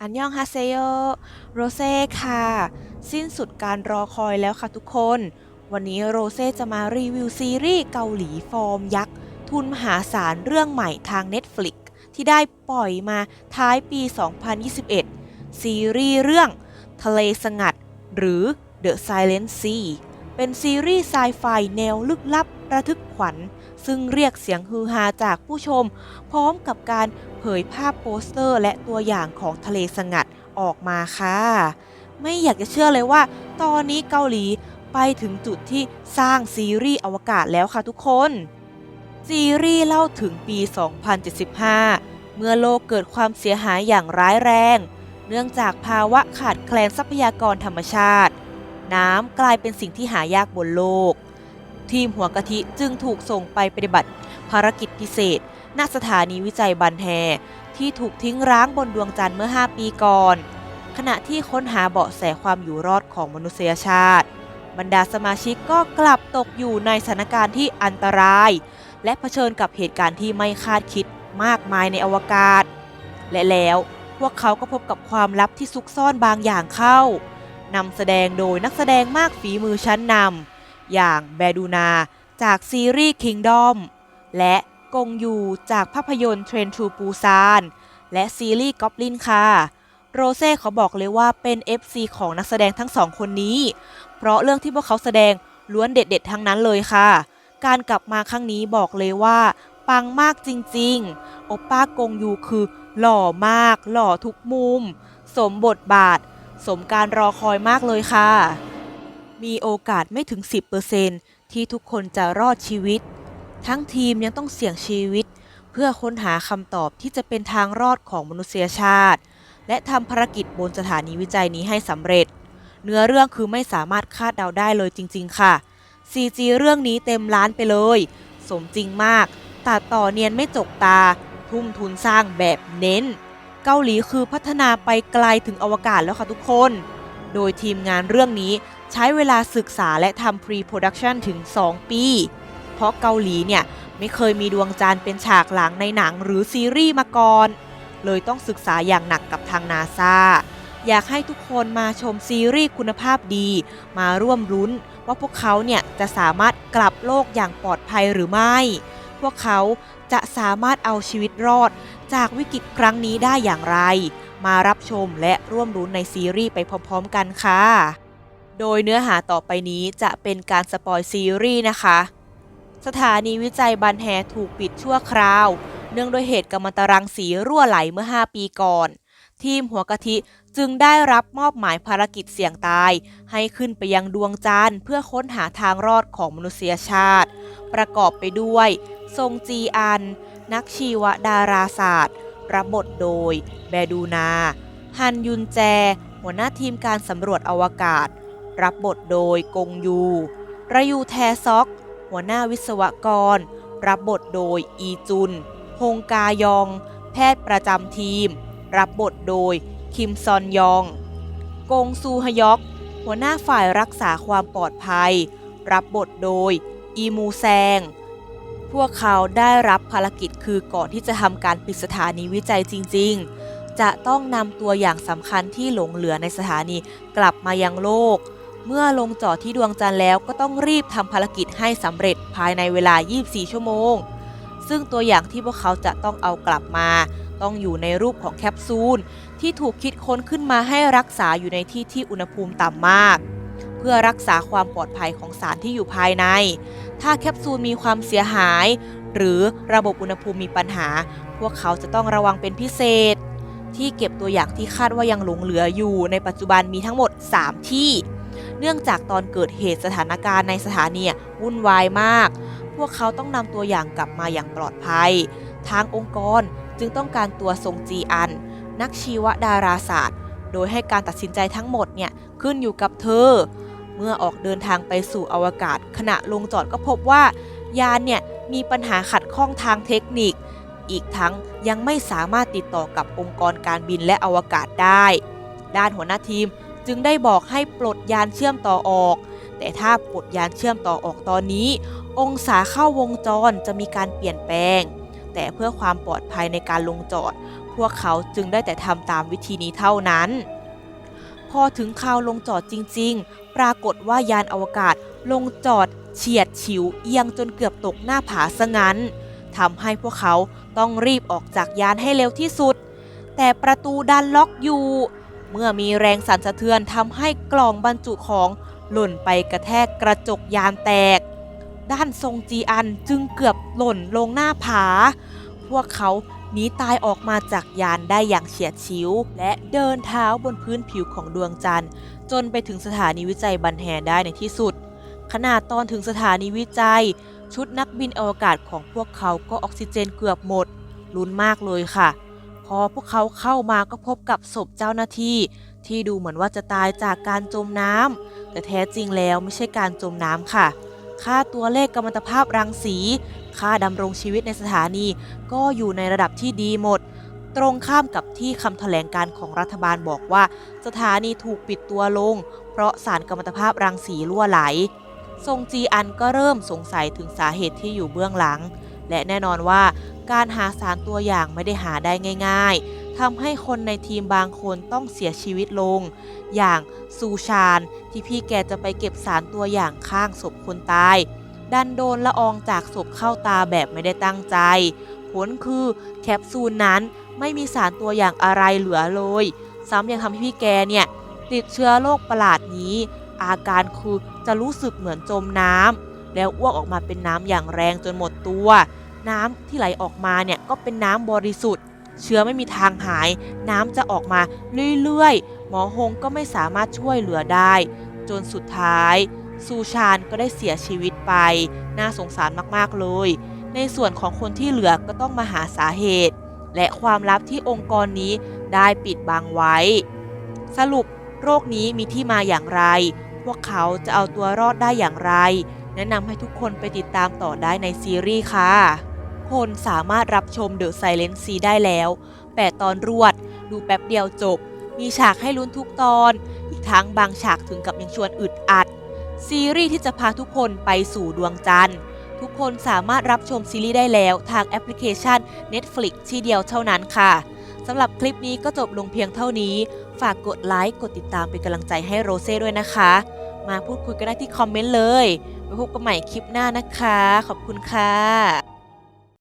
อันยองฮาเซโย โรเซ่ค่ะ สิ้นสุดการรอคอยแล้วค่ะทุกคน วันนี้โรเซ่จะมารีวิวซีรีส์เกาหลีฟอร์มยักษ์ ทุนมหาศาลเรื่องใหม่ทาง Netflix ที่ได้ปล่อยมาท้ายปี 2021 ซีรีส์เรื่อง ทะเลสงัด หรือ The Silent Sea เป็นซีรีส์ไซไฟแนวลึกลับระทึกขวัญ ซึ่งเรียกเสียงฮือฮาจากผู้ชม พร้อมกับการ ยภาพโปสเตอร์ และตัวอย่างของทะเลสงัดออกมาค่ะ ไม่อยากจะเชื่อเลยว่า ตอนนี้เกาหลีไปถึงจุดที่สร้างซีรีส์อวกาศแล้วค่ะทุกคน ซีรีส์เล่าถึงปี 2075 เมื่อโลกเกิดความเสียหายอย่างร้ายแรง เนื่องจากภาวะขาดแคลนทรัพยากรธรรมชาติ น้ำกลายเป็นสิ่งที่หายากบนโลก ทีมหัวกะทิจึงถูกส่งไปปฏิบัติภารกิจพิเศษ ณสถานีวิจัยบันแฮที่ถูกทิ้งร้างบนดวงจันทร์เมื่อ 5 ปีก่อน ขณะที่ค้นหาเบาะแสความอยู่รอดของมนุษยชาติ บรรดาสมาชิกก็กลับตกอยู่ในสถานการณ์ที่อันตราย และเผชิญกับเหตุการณ์ที่ไม่คาดคิดมากมายในอวกาศ และแล้วพวกเขาก็พบกับความลับที่ซุกซ่อนบางอย่างเข้านำแสดงโดยนักแสดงมากฝีมือชั้นนำอย่างแบดูนาจากซีรีส์ Kingdom และ กงยูจากภาพยนตร์เทรนทูปูซานและซีรีส์ก็อบลินค่ะ โรเซ่เขาบอกเลยว่าเป็น FC ของนักแสดงทั้งสองคนนี้ เพราะเรื่องที่พวกเขาแสดงล้วนเด็ดๆ ทั้งนั้นเลยค่ะ การกลับมาครั้งนี้บอกเลยว่า ปังมากจริงๆ โอป้ากงยูคือ หล่อมาก หล่อทุกมุม สมบทบาท สมการรอคอยมากเลยค่ะ มีโอกาสไม่ถึง 10%ที่ทุกคนจะรอดชีวิต ทั้งทีมยังต้องเสี่ยงชีวิต เพื่อค้นหาคำตอบที่จะเป็นทางรอดของมนุษยชาติ และทำภารกิจบนสถานีวิจัยนี้ให้สำเร็จ เนื้อเรื่องคือไม่สามารถคาดเดาได้เลยจริง ๆ ค่ะ CG เรื่องนี้เต็มล้านไปเลย สมจริงมาก ตัดต่อเนียนไม่จกตา ทุ่มทุนสร้างแบบเน้น เกาหลีคือพัฒนาไปไกลถึงอวกาศแล้วค่ะทุกคน โดยทีมงานเรื่องนี้ใช้เวลาศึกษาและทำ pre-production ถึง 2 ปี เพราะเกาหลีเนี่ยไม่เคยมีดวงจันทร์เป็นฉากหลังในหนังหรือซีรีส์มาก่อน เลยต้องศึกษาอย่างหนักกับทางนาซาอยากให้ทุกคนมาชมซีรีส์คุณภาพดี มาร่วมรุ้นว่าพวกเขาเนี่ยจะสามารถกลับโลกอย่างปลอดภัยหรือไม่ พวกเขาจะสามารถเอาชีวิตรอด จากวิกฤตครั้งนี้ได้อย่างไร มารับชมและร่วมรุ้นในซีรีส์ไปพร้อมๆกันค่ะ โดยเนื้อหาต่อไปนี้จะเป็นการสปอยซีรีส์นะคะ สถานีวิจัยบันแฮถูกปิดชั่วคราว เนื่องด้วยเหตุกัมมันตรังสีรั่วไหลเมื่อ 5 ปีก่อน ทีมหัวกะทิจึงได้รับมอบหมายภารกิจเสี่ยงตาย ให้ขึ้นไปยังดวงจันทร์เพื่อค้นหาทางรอดของมนุษยชาติ ประกอบไปด้วย ทรงจีอัน นักชีวดาราศาสตร์ รับบทโดย แบดูนา ฮันยุนแจ หัวหน้าทีมการสำรวจอวกาศ รับบทโดยกงยู ระยูแทซอก หัวหน้าวิศวกร รับบทโดยอีจุน ฮงกายอง แพทย์ประจำทีม รับบทโดย คิมซอนยอง กงซูฮยอก หัวหน้าฝ่ายรักษาความปลอดภัย รับบทโดย อีมูแซง พวกเขาได้รับภารกิจคือก่อนที่จะทำการปิดสถานีวิจัยจริง ๆ จะต้องนำตัวอย่างสำคัญที่หลงเหลือในสถานีกลับมายังโลก เมื่อลงจอดที่ดวงจันทร์แล้วก็ต้องรีบทำภารกิจให้สำเร็จภายในเวลา 24 ชั่วโมง ซึ่งตัวอย่างที่พวกเขาจะต้องเอากลับมา ต้องอยู่ในรูปของแคปซูล ที่ถูกคิดค้นขึ้นมาให้รักษาอยู่ในที่ที่อุณหภูมิต่ำมาก เพื่อรักษาความปลอดภัยของสารที่อยู่ภายใน ถ้าแคปซูลมีความเสียหาย หรือระบบอุณหภูมิมีปัญหา พวกเขาจะต้องระวังเป็นพิเศษ ที่เก็บตัวอย่างที่คาดว่ายังหลงเหลืออยู่ในปัจจุบันมีทั้งหมด 3 ที่ เนื่องจากตอนเกิดเหตุสถานการณ์ในสถานีวุ่นวายมาก พวกเขาต้องนำตัวอย่างกลับมาอย่างปลอดภัย ทางองค์กรจึงต้องการตัวทรงจีอัน นักชีวดาราศาสตร์ โดยให้การตัดสินใจทั้งหมดเนี่ยขึ้นอยู่กับเธอ เมื่อออกเดินทางไปสู่อวกาศ ขณะลงจอดก็พบว่ายานเนี่ยมีปัญหาขัดข้องทางเทคนิค อีกทั้งยังไม่สามารถติดต่อกับองค์กรการบินและอวกาศได้ ด้านหัวหน้าทีม จึงได้บอกให้ปลดยานเชื่อมต่อออก แต่ถ้าปลดยานเชื่อมต่อออกตอนนี้ องศาเข้าวงจรจะมีการเปลี่ยนแปลง แต่เพื่อความปลอดภัยในการลงจอด พวกเขาจึงได้แต่ทำตามวิธีนี้เท่านั้น พอถึงคราวลงจอดจริง ๆ ปรากฏว่ายานอวกาศลงจอดเฉียดฉิวเอียงจนเกือบตกหน้าผาซะงั้นทำให้พวกเขาต้องรีบออกจากยานให้เร็วที่สุด แต่ประตูดันล็อกอยู่ เมื่อมีแรงสั่นสะเทือนทำให้กล่องบรรจุของหล่นไปกระแทกกระจกยานแตก ด้านทรงจีอันจึงเกือบหล่นลงหน้าผา พวกเขาหนีตายออกมาจากยานได้อย่างเฉียดฉิว และเดินเท้าบนพื้นผิวของดวงจันทร์ จนไปถึงสถานีวิจัยบันแฮได้ในที่สุดขนาดตอนถึงสถานีวิจัย ชุดนักบินอวกาศของพวกเขาก็ออกซิเจนเกือบหมดลุ้นมากเลยค่ะ พอพวกเขาเข้ามาก็พบกับศพเจ้าหน้าที่ ที่ดูเหมือนว่าจะตายจากการจมน้ำแต่แท้จริงแล้วไม่ใช่การจมน้ำค่ะ ค่าตัวเลขกัมมันตภาพรังสี ค่าดำรงชีวิตในสถานี ก็อยู่ในระดับที่ดีหมด ตรงข้ามกับที่คำแถลงการของรัฐบาลบอกว่า สถานีถูกปิดตัวลง เพราะสารกัมมันตภาพรังสีรั่วไหลทรงจีอันก็เริ่มสงสัยถึงสาเหตุที่อยู่เบื้องหลัง และแน่นอนว่า การหาสารตัวอย่างไม่ได้หาได้ง่าย ๆทำให้คนในทีมบางคนต้องเสียชีวิตลง อย่างซูชานที่พี่แกจะไปเก็บสารตัวอย่างข้างศพคนตาย ดันโดนละอองจากศพเข้าตาแบบไม่ได้ตั้งใจ ผลคือแคปซูลนั้นไม่มีสารตัวอย่างอะไรเหลือเลย ซ้ำยังทำให้พี่แกเนี่ย ติดเชื้อโรคประหลาดนี้ อาการคือจะรู้สึกเหมือนจมน้ำแล้วอ้วกออกมาเป็นน้ำอย่างแรงจนหมดตัว น้ำที่ไหลออกมาเนี่ยก็เป็นน้ำบริสุทธิ์ เชื้อไม่มีทางหาย น้ำจะออกมาเรื่อยๆ หมอฮงก็ไม่สามารถช่วยเหลือได้ จนสุดท้าย ซูชานก็ได้เสียชีวิตไป น่าสงสารมากๆเลย ในส่วนของคนที่เหลือก็ต้องมาหาสาเหตุ และความลับที่องค์กรนี้ได้ปิดบังไว้ สรุปโรคนี้มีที่มาอย่างไร พวกเขาจะเอาตัวรอดได้อย่างไร แนะนำให้ทุกคนไปติดตามต่อได้ในซีรีส์ค่ะ คนสามารถรับชม The Silent Sea ได้แล้ว 8 ตอนรวด ดูแป๊บเดียวจบ มีฉากให้ลุ้นทุกตอน อีกทั้งบางฉากถึงกับยังชวนอึดอัด ซีรีส์ที่จะพาทุกคนไปสู่ดวงจันทร์ ทุกคนสามารถรับชมซีรีส์ได้แล้วทางแอปพลิเคชัน Netflix ที่เดียวเท่านั้นค่ะสำหรับคลิปนี้ก็จบลงเพียงเท่านี้ ฝากกดไลค์ กดติดตามเป็นกำลังใจให้โรเซ่ด้วยนะคะ มาพูดคุยกันได้ที่คอมเมนต์เลยไว้พบกันใหม่คลิปหน้านะคะ ขอบคุณค่ะ